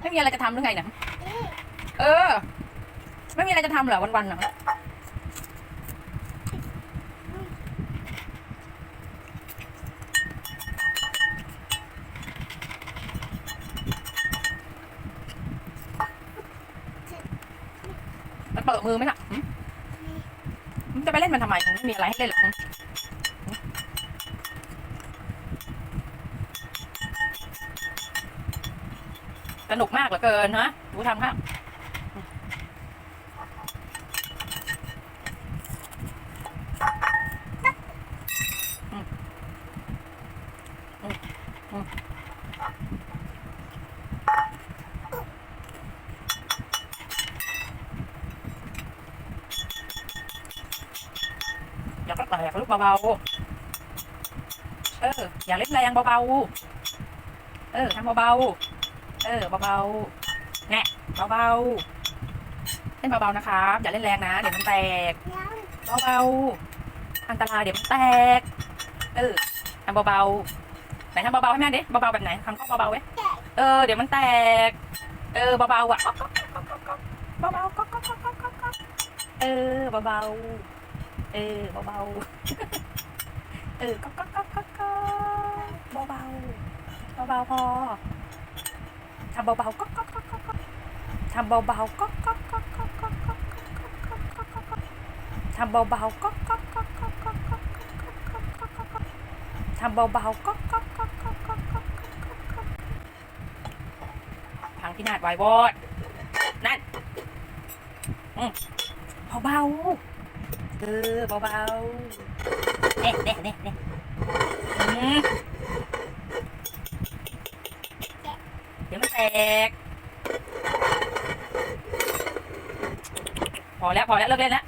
ไม่มีอะไรจะทำหรือไงเนี่ยเออ ไม่มีอะไรจะทำเหรอวันๆเนาะมันเปิดมือไหมล่ะมันจะไปเล่นมันทำไมมันไม่มีอะไรให้เล่นหรอก สนุกมากเหลือเกินนะดูทำครับอย่าก็แตกลูกเบาๆ เออ อย่าเล่นแรงเบาๆ เออทำเบาๆ เออเบาๆแน่เบาๆเล่นเบาๆนะครับอย่าเล่นแรงนะ เดี๋ยวมันแตกเบาๆอันตรายเดี๋ยวมันแตก เออทำเบาๆไหนทำเบาๆให้แม่ดิเบาๆแบบไหนทำก็เบาๆไว้เออเดี๋ยวมันแตก เออเบาๆอะเบาๆก๊อกก๊อกก๊อกก๊อกก๊อกก๊อกเออเบาๆเออเบาๆเออก๊อกก๊อกก๊อกก๊อกก๊อกเบาๆเบาๆพอ ทำเบาๆก็ก็ก็ก็ก็ทำเบาๆก็ก็ก็ก็ก็ก็ทำเบาๆก็ก็ก็ก็ก็ก็ทำเบาๆก็ก็ก็ก็ก็ก็ก็ก็ก็พังพินาศวายวอดนั่นเบาๆเออเบาๆเน่เน่เน่เน่ ก พอแล้วพอแล้วเลิกเล่นแล้ว